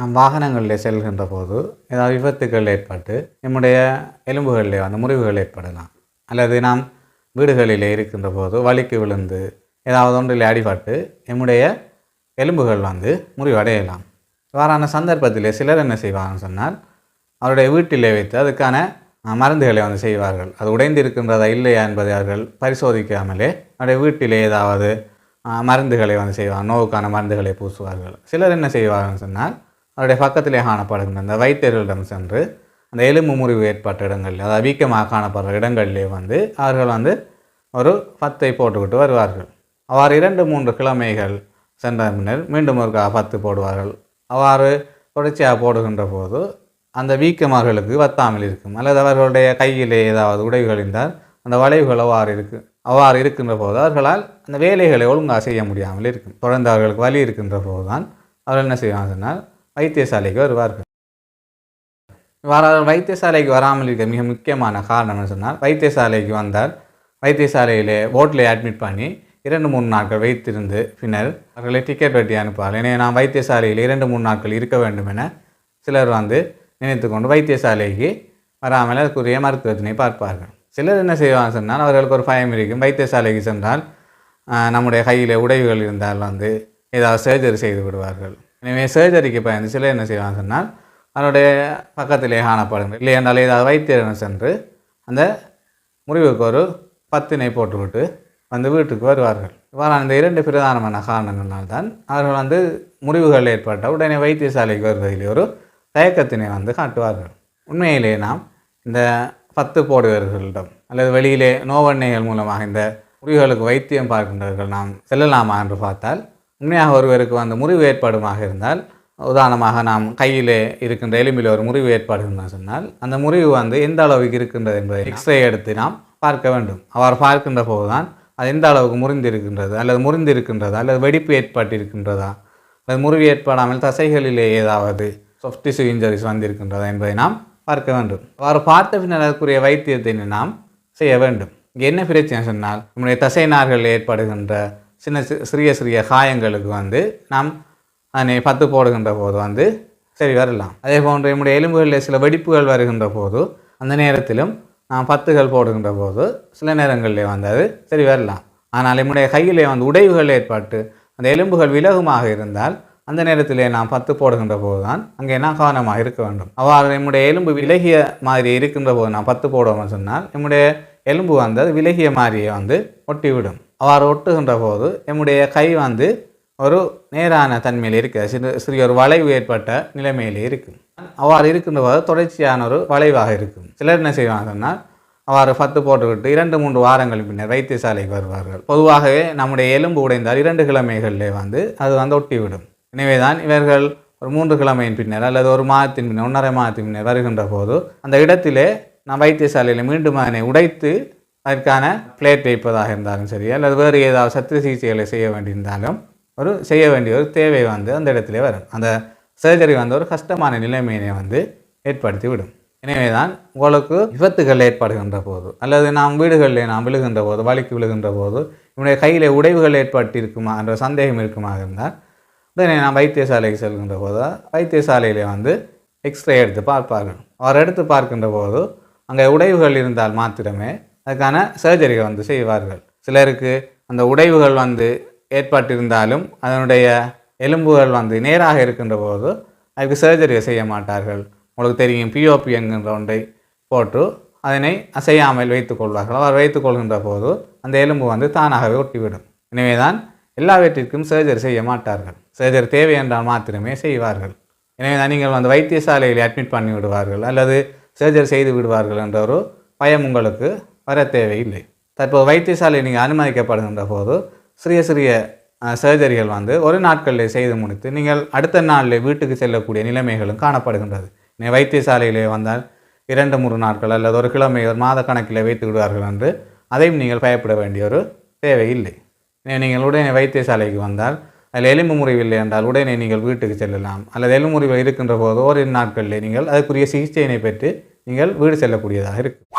நாம் வாகனங்களில் செல்கின்ற போது ஏதாவது விபத்துக்கள் ஏற்பட்டு நம்முடைய எலும்புகளிலே வந்து முறிவுகள் ஏற்படலாம். அல்லது நாம் வீடுகளிலே இருக்கின்ற போது வலிக்கு விழுந்து ஏதாவது ஒன்றில் அடிபட்டு நம்முடைய எலும்புகள் வந்து முறிவடையலாம். இவ்வாறான சந்தர்ப்பத்திலே சிலர் என்ன செய்வாங்கன்னு சொன்னால் அவருடைய வீட்டிலே வைத்து அதுக்கான மருந்துகளை வந்து செய்வார்கள். அது உடைந்து இருக்கின்றதா இல்லையா என்பதை அவர்கள் பரிசோதிக்காமலே அவருடைய வீட்டிலே ஏதாவது மருந்துகளை வந்து செய்வாங்க நோவுக்கான மருந்துகளை பூசுவார்கள். சிலர் என்ன செய்வாங்கன்னு சொன்னால் அவருடைய பக்கத்திலே காணப்படுகின்ற அந்த வைத்தியர்களிடம் சென்று அந்த எலும்பு முறிவு ஏற்பட்ட இடங்களில் அதாவது வீக்கமாக காணப்படுற இடங்களிலே வந்து அவர்கள் வந்து ஒரு பத்தை போட்டுக்கிட்டு வருவார்கள். அவ்வாறு இரண்டு மூன்று கிழமைகள் சென்ற பின்னர் மீண்டும் ஒரு பத்து போடுவார்கள். அவ்வாறு தொடர்ச்சியாக போடுகின்ற போது அந்த வீக்கமார்களுக்கு வத்தாமல் இருக்கும். அல்லது அவர்களுடைய கையிலே ஏதாவது உடைவுகள் இருந்தால் அந்த வளைவுகள் அவ்வாறு இருக்கும் அவ்வாறு இருக்கின்ற போது அவர்களால் அந்த வேலைகளை ஒழுங்காக செய்ய முடியாமல் இருக்கும். தொடர்ந்து அவர்களுக்கு வலி இருக்கின்ற போது தான் அவர்கள் என்ன செய்வாங்க சொன்னால் வைத்தியசாலைக்கு வருவார்கள். வைத்தியசாலைக்கு வராமல் இருக்க மிக முக்கியமான காரணம் என்ன சொன்னால் வைத்தியசாலைக்கு வந்தால் வைத்தியசாலையிலே ஓட்டில் அட்மிட் பண்ணி இரண்டு மூணு நாட்கள் வைத்திருந்து பின்னர் அவர்களை டிக்கெட் வெட்டி அனுப்புவார்கள். எனவே நான் வைத்தியசாலையில் இரண்டு மூணு நாட்கள் இருக்க வேண்டும் என சிலர் வந்து நினைத்து கொண்டு வைத்தியசாலைக்கு வராமல் அதுக்குரிய மருத்துவத்தினை பார்ப்பார்கள். சிலர் என்ன செய்வாங்க சொன்னால் அவர்களுக்கு ஒரு பயம் இருக்கும். வைத்தியசாலைக்கு சென்றால் நம்முடைய கையில் உடைவுகள் இருந்தால் வந்து ஏதாவது சர்ஜரி செய்து விடுவார்கள். எனவே சர்ஜரிக்கு பயந்து சிலர் என்ன செய்வாங்க சொன்னால் அவருடைய பக்கத்திலே காணப்படுங்க இல்லை என்றால் ஏதாவது வைத்தியரிடம் சென்று அந்த முறிவுக்கு ஒரு பத்தினை போட்டுவிட்டு வந்து வீட்டுக்கு வருவார்கள். இவ்வாறான இந்த இரண்டு பிரதானமான காரணங்களால் தான் அவர்கள் வந்து முறிவுகள் ஏற்பட்ட உடனே வைத்தியசாலைக்கு வருவதில் ஒரு தயக்கத்தினை வந்து காட்டுவார்கள். உண்மையிலே நாம் இந்த பத்து போடுவர்களிடம் அல்லது வெளியிலே நோவண்ணைகள் மூலமாக இந்த முறிவுகளுக்கு வைத்தியம் பார்க்கின்றவர்கள் நாம் செல்லலாமா என்று பார்த்தால் உண்மையாக ஒருவருக்கு வந்து முறிவு ஏற்பாடுமாக இருந்தால் உதாரணமாக நாம் கையிலே இருக்கின்ற எலும்பில் ஒரு முறிவு ஏற்பாடுன்னு சொன்னால் அந்த முறிவு வந்து எந்த அளவுக்கு இருக்கின்றது என்பதை எக்ஸ்ரே எடுத்து நாம் பார்க்க வேண்டும். அவர் பார்க்கின்ற போதுதான் அது எந்த அளவுக்கு முறிந்திருக்கின்றது அல்லது முறிந்திருக்கின்றதா அல்லது வெடிப்பு ஏற்பட்டிருக்கின்றதா அல்லது முறிவு ஏற்படாமல் தசைகளிலே ஏதாவது soft tissue இன்ஜரிஸ் வந்திருக்கின்றதா என்பதை நாம் பார்க்க வேண்டும். அவ்வாறு பார்த்த பின்னர் அதற்குரிய வைத்தியத்தை நாம் செய்ய வேண்டும். இங்கே என்ன பிரச்சனை சொன்னால் நம்முடைய தசை நார்களில் ஏற்படுகின்ற சின்ன சி- சிறிய சிறிய காயங்களுக்கு வந்து நாம் அதனை பத்து போடுகின்ற போது வந்து சரி வரலாம். அதே போன்று நம்முடைய எலும்புகளில் சில வெடிப்புகள் வருகின்ற போது அந்த நேரத்திலும் நாம் பத்துகள் போடுகின்ற போது சில நேரங்களிலே வந்து அது சரி வரலாம். ஆனால் நம்முடைய கையிலே வந்து உடைவுகள் ஏற்பட்டு அந்த எலும்புகள் விலகுமாக இருந்தால் அந்த நேரத்திலே நாம் பத்து போடுகின்ற போது தான் அங்கே நான் கவனமாக இருக்க வேண்டும். அவ்வாறு நம்முடைய எலும்பு விலகிய மாதிரி இருக்கின்ற போது நான் பத்து போடுவோம்னு சொன்னால் நம்முடைய எலும்பு வந்து அது விலகிய மாதிரியே வந்து ஒட்டிவிடும். அவ்வாறு ஒட்டுகின்ற போது எம்முடைய கை வந்து ஒரு நேரான தன்மையில் இருக்க. சிறு சிறிய ஒரு வளைவு ஏற்பட்ட நிலைமையில் இருக்கும் அவ்வாறு இருக்கின்ற போது தொடர்ச்சியான ஒரு வளைவாக இருக்கும். சிலர் என்ன செய்வாங்கன்னா அவ்வாறு பத்து போட்டுவிட்டு இரண்டு மூன்று வாரங்கள் பின்னர் வைத்தியசாலைக்கு வருவார்கள். பொதுவாகவே நம்முடைய எலும்பு உடைந்தால் இரண்டு கிழமைகளிலே வந்து அது வந்து ஒட்டிவிடும். எனவே தான் இவர்கள் ஒரு மூன்று கிழமையின் பின்னர் அல்லது ஒரு மாதத்தின் பின்னர் ஒன்றரை மாதத்தின் பின்னர் வருகின்ற போது அந்த இடத்திலே நாம் வைத்தியசாலையில் மீண்டும் அதனை உடைத்து அதற்கான பிளேட் வைப்பதாக இருந்தாலும் சரி அல்லது வேறு ஏதாவது சத்திர சிகிச்சைகளை செய்ய வேண்டியிருந்தாலும் ஒரு செய்ய வேண்டிய ஒரு தேவை வந்து அந்த இடத்திலே வரும். அந்த சர்ஜரி வந்து ஒரு கஷ்டமான நிலைமையினை வந்து ஏற்படுத்தி விடும் எனவே தான் உங்களுக்கு விபத்துகள் ஏற்படுகின்ற போது அல்லது நாம் வீடுகளில் நாம் விழுகின்ற போது வலிக்கு விழுகின்ற போது இவனுடைய கையில் உடைவுகள் ஏற்பட்டு இருக்குமா என்ற சந்தேகம் இருக்குமா இருந்தால் உடனே நாம் வைத்தியசாலைக்கு செல்கின்ற போது வைத்தியசாலையிலே வந்து எக்ஸ்ரே எடுத்து பார்ப்பார்கள். அவர் எடுத்து பார்க்கின்ற போது அங்கே உடைவுகள் இருந்தால் மாத்திரமே அதுக்கான சர்ஜரியை வந்து செய்வார்கள். சிலருக்கு அந்த உடைவுகள் வந்து ஏற்பட்டிருந்தாலும் அதனுடைய எலும்புகள் வந்து நேராக இருக்கின்ற போது அதுக்கு சர்ஜரியை செய்ய மாட்டார்கள். உங்களுக்கு தெரியும் பிஓபி என்கின்ற ஒன்றை போட்டு அதனை அசையாமல் வைத்துக் கொள்வார்கள். அவர் வைத்துக் கொள்கின்ற போது அந்த எலும்பு வந்து தானாகவே ஒட்டிவிடும். எனவே தான் எல்லாவற்றிற்கும் சர்ஜரி செய்ய மாட்டார்கள். சர்ஜரி தேவை என்றால் மாத்திரமே செய்வார்கள். எனவே தான் நீங்கள் வந்து வைத்தியசாலையில் அட்மிட் பண்ணி விடுவார்கள் அல்லது சர்ஜரி செய்து விடுவார்கள் என்ற ஒரு பயம் உங்களுக்கு வர தேவையில்லை தற்போது வைத்தியசாலை நீங்கள் அனுமதிக்கப்படுகின்ற போது சிறிய சிறிய சர்ஜரிகள் வந்து ஒரு நாட்களில் செய்து முடித்து நீங்கள் அடுத்த நாளில் வீட்டுக்கு செல்லக்கூடிய நிலைமைகளும் காணப்படுகின்றது. நீங்கள் வைத்தியசாலையிலே வந்தால் இரண்டு மூன்று நாட்கள் அல்லது ஒரு கிழமை ஒரு மாத கணக்கில் வைத்து விடுவார்கள் என்று அதையும் நீங்கள் பயப்பட வேண்டிய ஒரு தேவை இல்லை நீங்கள் உடனே வைத்தியசாலைக்கு வந்தால் அதில் எலும்பு முறிவு இல்லை என்றால் உடனே நீங்கள் வீட்டுக்கு செல்லலாம். அல்லது எலும்பு முறிவு இருக்கின்ற போது ஓரிரு நாட்களில் நீங்கள் அதற்குரிய சிகிச்சையினை பெற்று நீங்கள் வீடு செல்லக்கூடியதாக இருக்கும்.